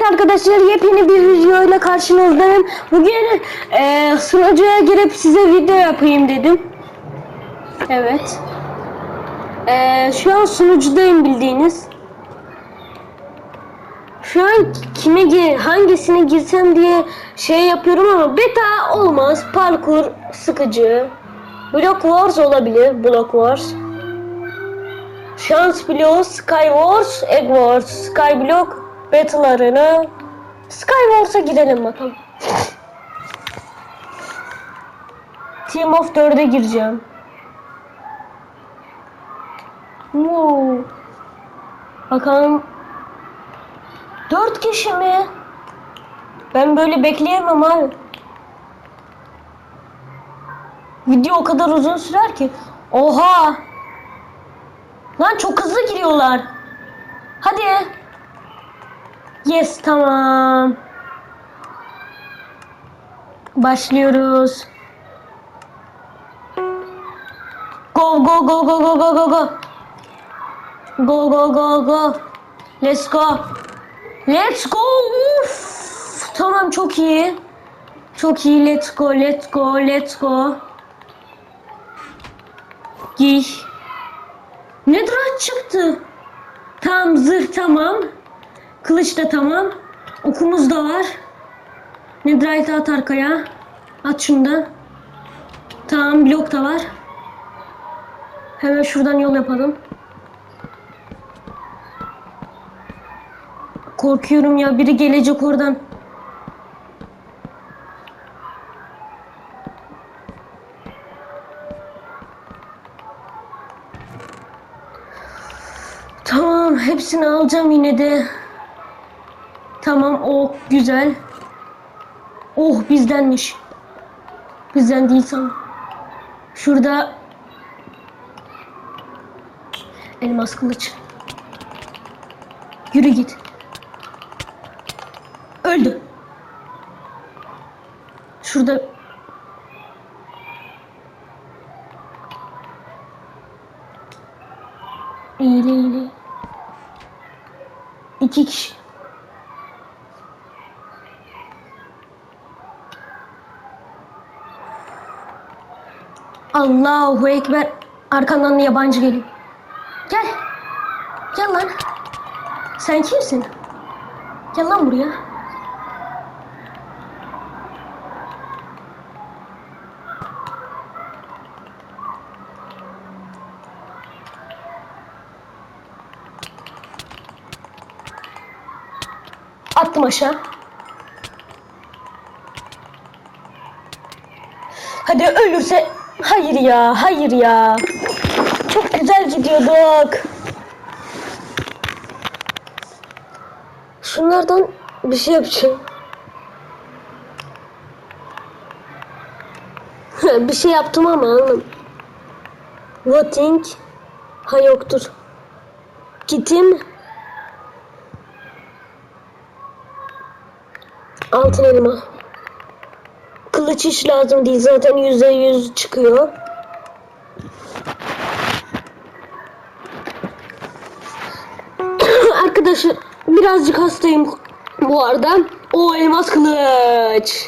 Evet arkadaşlar yepyeni bir videoyla karşınızdayım. Bugün e, sunucuya girip size video yapayım dedim. Evet. E, şu an sunucudayım bildiğiniz. Şu an kime gir, hangisine girsem diye şey yapıyorum ama beta olmaz. Parkur sıkıcı. Block Wars olabilir. Block Wars. Şans bloğu Skywars, Egg Wars, Skyblock Battle'larını Skywars'a girelim bakalım. Team of 4'e gireceğim. Wow. Bakalım 4 kişi mi? Ben böyle bekleyemem abi. Video o kadar uzun sürer ki. Oha! Lan çok hızlı giriyorlar. Hadi. Yes tamam. Başlıyoruz. Go go go go go go go go. Go go go go. Let's go. Let's go. Uf. Tamam çok iyi. Çok iyi. Let's go. Let's go. Let's go. Giy. Nedrat çıktı. Tam zırh tamam. Kılıç da tamam. Okumuz da var. Nedrite'ı at arkaya. At şundan. Tamam blok da var. Hemen şuradan yol yapalım. Korkuyorum ya biri gelecek oradan. Tamam hepsini alacağım yine de. Tamam o güzel. Oh bizdenmiş. Bizden değil sanırım. Şurada elmas kılıç. Yürü git. Öldü. Şurada İyili iyili. İki kişi. Allahu Ekber. Arkandan yabancı geliyor. Gel. Gel lan. Sen kimsin? Gel lan buraya. Attım aşağı. Hadi ölürse... Hayır ya, hayır ya. Çok güzel gidiyorduk. Şunlardan bir şey yapacağım. bir şey yaptım ama anladım. Voting. Ha yoktur. Kitim. Altın elma. Hiç lazım değil zaten yüzde yüz çıkıyor. Arkadaşlar birazcık hastayım bu arada. O elmas kılıç.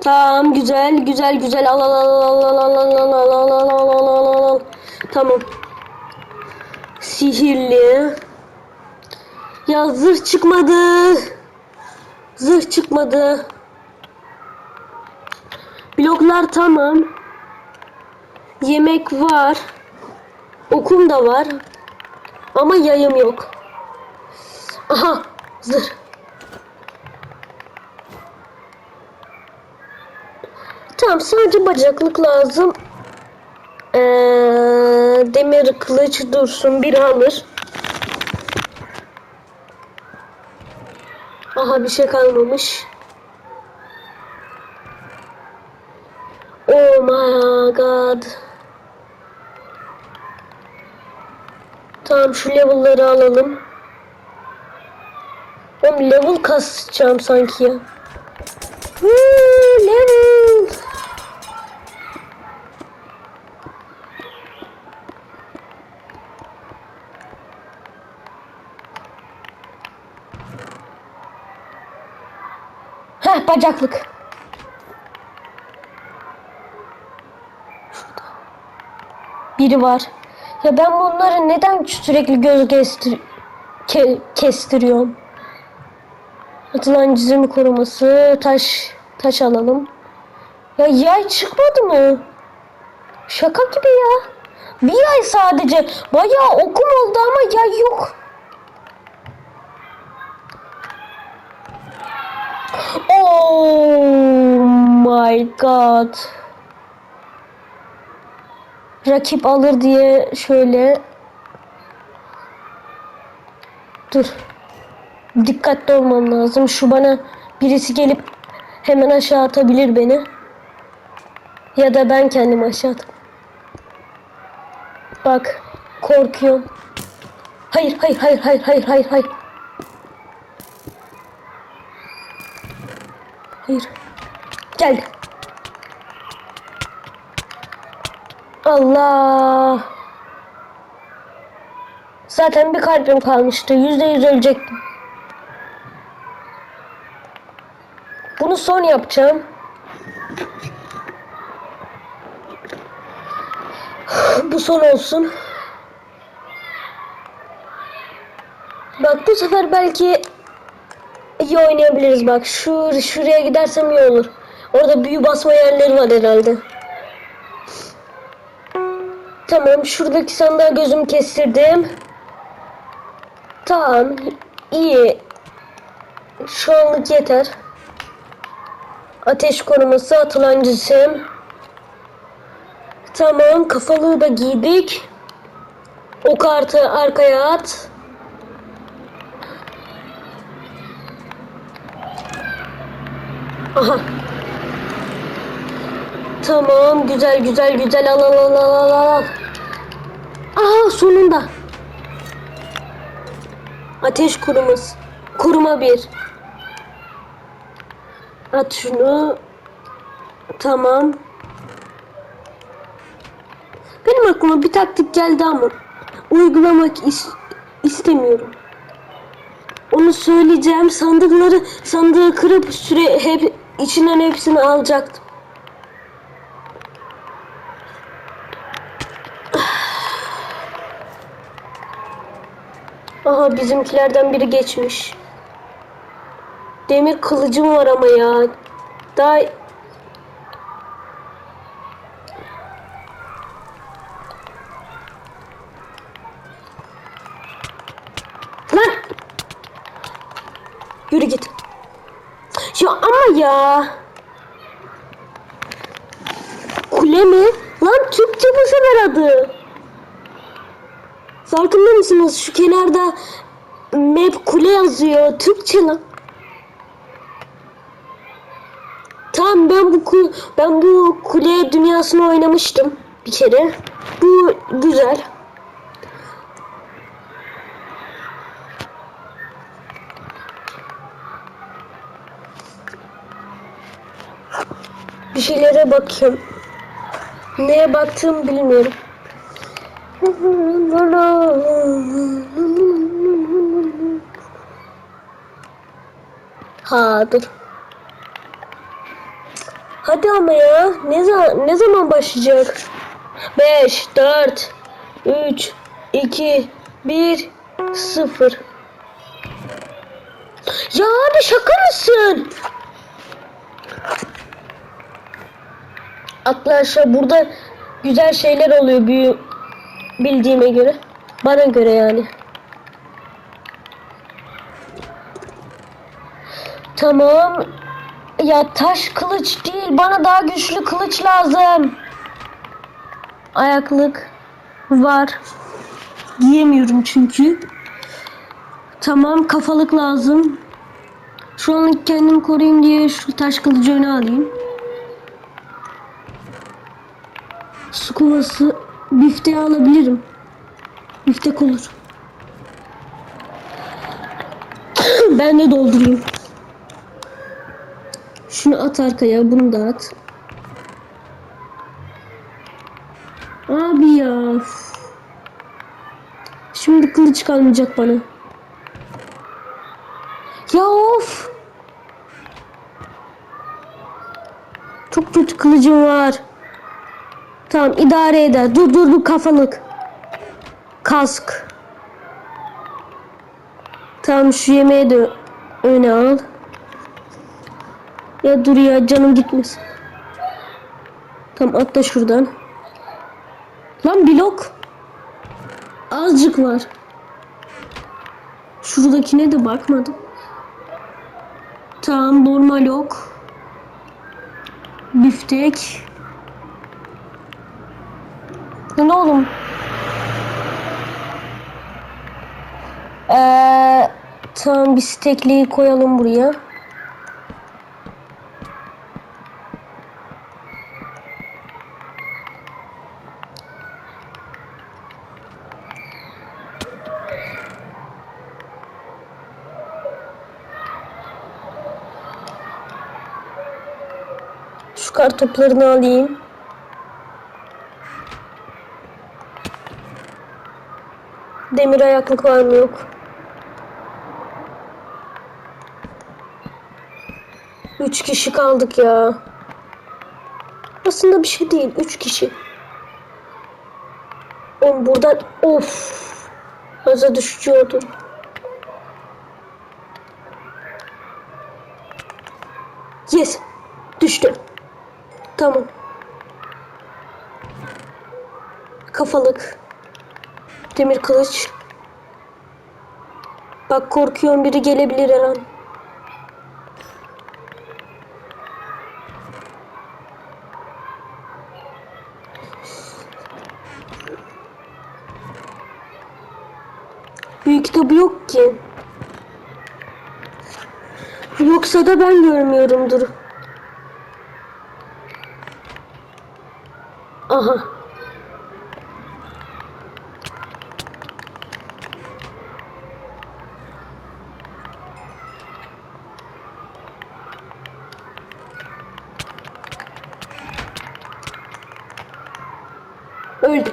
Tamam güzel güzel güzel al al al al al al al al al al al al al al al Tamam. Sihirli. Ya zırh çıkmadı. Zırh çıkmadı. Bloklar tamam. Yemek var. Okum da var. Ama yayım yok. Aha zırh. Tamam sadece bacaklık lazım. Ee, demir kılıç dursun bir alır. Aha bir şey kalmamış. Oh my god. Tamam şu level'ları alalım. Oğlum level kasacağım sanki ya. Woo, level. Heh bacaklık. Biri var. Ya ben bunları neden sürekli göz kestir ke- kestiriyorum? Atılan çizimi koruması. Taş taş alalım. Ya yay çıkmadı mı? Şaka gibi ya. Bir yay sadece. Bayağı okum oldu ama yay yok. Oh my god. Rakip alır diye şöyle Dur. Dikkatli olmam lazım. Şu bana birisi gelip hemen aşağı atabilir beni. Ya da ben kendim aşağı at. Bak korkuyorum. Hayır hayır hayır hayır hayır hayır hayır. Hayır. Gel. Allah. Zaten bir kalbim kalmıştı. Yüzde yüz ölecektim. Bunu son yapacağım. Bu son olsun. Bak bu sefer belki iyi oynayabiliriz bak. Şu şuraya gidersem iyi olur. Orada büyü basma yerleri var herhalde. Tamam şuradaki sandığa gözümü kestirdim. Tamam iyi. Şu anlık yeter. Ateş koruması atılan cisim. Tamam kafalığı da giydik. O kartı arkaya at. Aha. Tamam güzel güzel güzel al al al al al. Aha sonunda. Ateş koruması. Koruma bir. At şunu. Tamam. Benim aklıma bir taktik geldi ama uygulamak is- istemiyorum. Onu söyleyeceğim. Sandıkları sandığı kırıp süre hep içinden hepsini alacaktım. Aha bizimkilerden biri geçmiş. Demir kılıcım var ama ya. Daha Lan! Yürü git. Ya ama ya. Kule mi? Lan Türkçe bu sefer adı. Farkında mısınız? Şu kenarda map kule yazıyor. Türkçe lan. Tamam ben bu ben bu kule dünyasını oynamıştım bir kere. Bu güzel. Bir şeylere bakıyorum. Neye baktığımı bilmiyorum. Ha dur. Hadi ama ya. Ne zaman ne zaman başlayacak? 5 4 3 2 1 0 Ya abi şaka mısın? Arkadaşlar burada güzel şeyler oluyor büyü bildiğime göre. Bana göre yani. Tamam. Ya taş kılıç değil. Bana daha güçlü kılıç lazım. Ayaklık var. Giyemiyorum çünkü. Tamam kafalık lazım. Şu anlık kendimi koruyayım diye şu taş kılıcı öne alayım. Su kovası bifteği alabilirim. Biftek olur. ben de doldurayım. Şunu at arkaya, bunu da at. Abi ya. Şimdi kılıç kalmayacak bana. Ya of. Çok kötü kılıcım var. Tamam idare eder. Dur dur dur kafalık. Kask. Tamam şu yemeği de öne al. Ya dur ya canım gitmesin. Tamam atla şuradan. Lan blok. Azıcık var. Şuradakine de bakmadım. Tamam normal ok. Biftek. Ne oğlum? Ee, tamam bir stekliği koyalım buraya. Şu kartoplarını alayım. Demir ayaklık var mı yok? Üç kişi kaldık ya. Aslında bir şey değil. Üç kişi. Oğlum buradan of. Aza düşüyordum. Yes. Düştü. Tamam. Kafalık. Demir kılıç. Bak korkuyorum biri gelebilir her an. Büyük kitabı yok ki. Yoksa da ben görmüyorumdur. Aha. Öldü.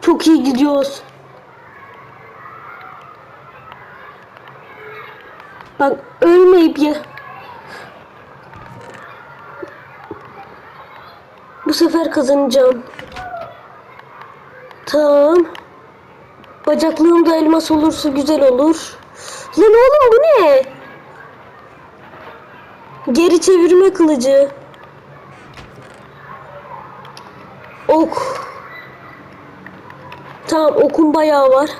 Çok iyi gidiyoruz. Bak ölmeyip ya. Bu sefer kazanacağım. Tamam. Bacaklığım da elmas olursa güzel olur. Lan oğlum bu ne? Geri çevirme kılıcı. Ok. Tamam okun bayağı var.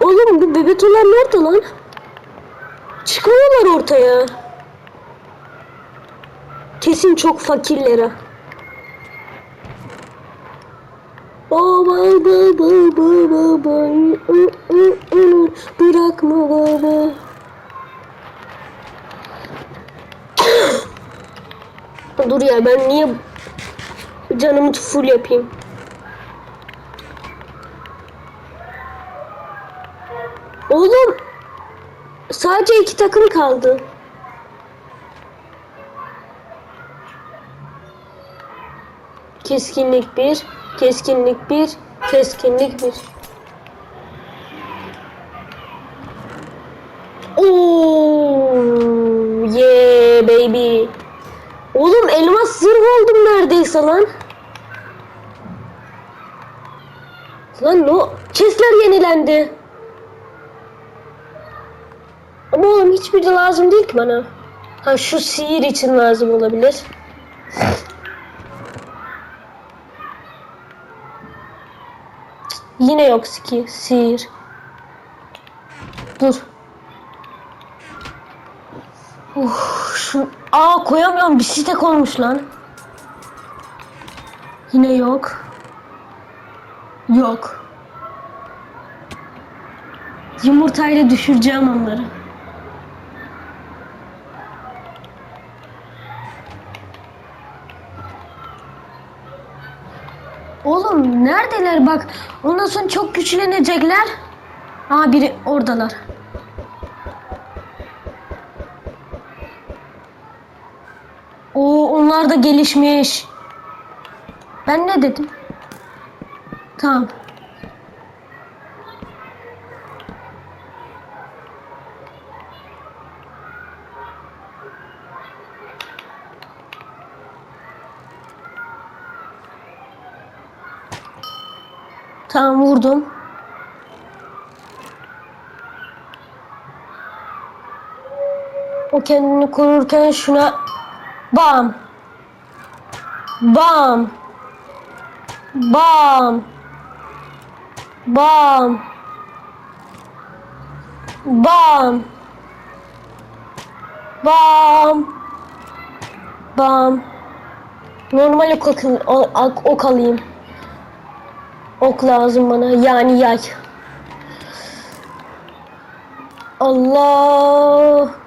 Oğlum bu bebetolar nerede lan? Çıkmıyorlar ortaya. Kesin çok fakirlere. Baba baba baba baba bırakma baba. Dur ya ben niye canımı full yapayım? Oğlum sadece iki takım kaldı. Keskinlik bir, keskinlik bir, keskinlik bir. Oo, yeah baby. Oğlum elmas zırh oldum neredeyse lan. Lan no, chestler yenilendi. Ama oğlum hiçbiri lazım değil ki bana. Ha şu sihir için lazım olabilir. Yine yok ki sihir. Dur. Uf, şu Aa koyamıyorum bir stek olmuş lan. Yine yok. Yok. Yumurtayla düşüreceğim onları. Oğlum neredeler bak. Ondan sonra çok güçlenecekler. Aa biri oradalar. Oo onlar da gelişmiş. Ben ne dedim? Tamam. Tamam vurdum. O kendini korurken şuna bam. Bam. Bam. Bam. Bam. Bam. Bam. Normal ok, akı- o- ak- ok alayım. Ok lazım bana. Yani yay. Allah.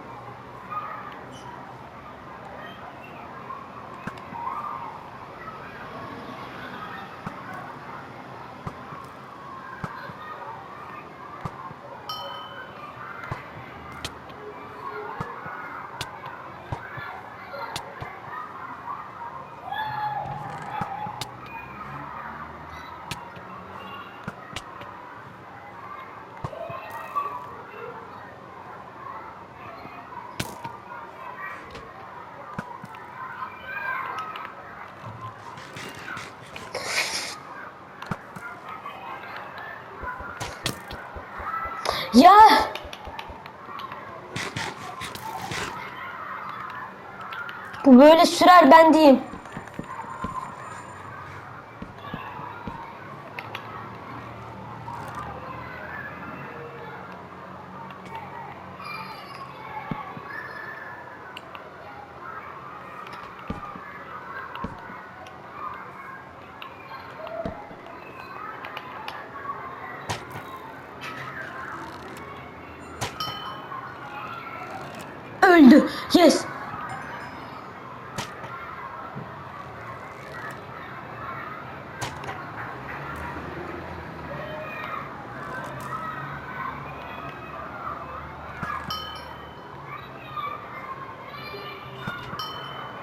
Ya. Bu böyle sürer ben diyeyim. Öldü. Yes.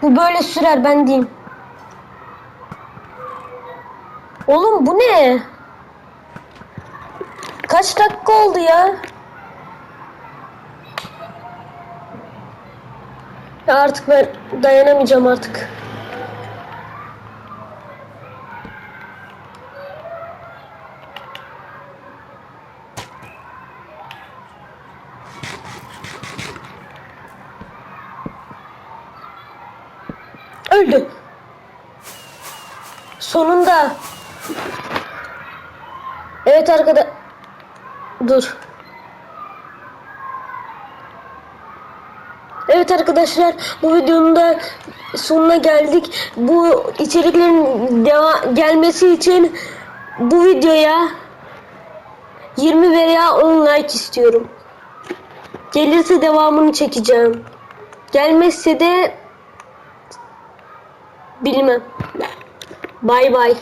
Bu böyle sürer ben diyeyim. Oğlum bu ne? Kaç dakika oldu ya? Artık ben dayanamayacağım artık. Öldü. Sonunda. Evet arkada. Dur. Evet arkadaşlar bu videonun da sonuna geldik. Bu içeriklerin gelmesi için bu videoya 20 veya 10 like istiyorum. Gelirse devamını çekeceğim. Gelmezse de bilmem. Bay bay.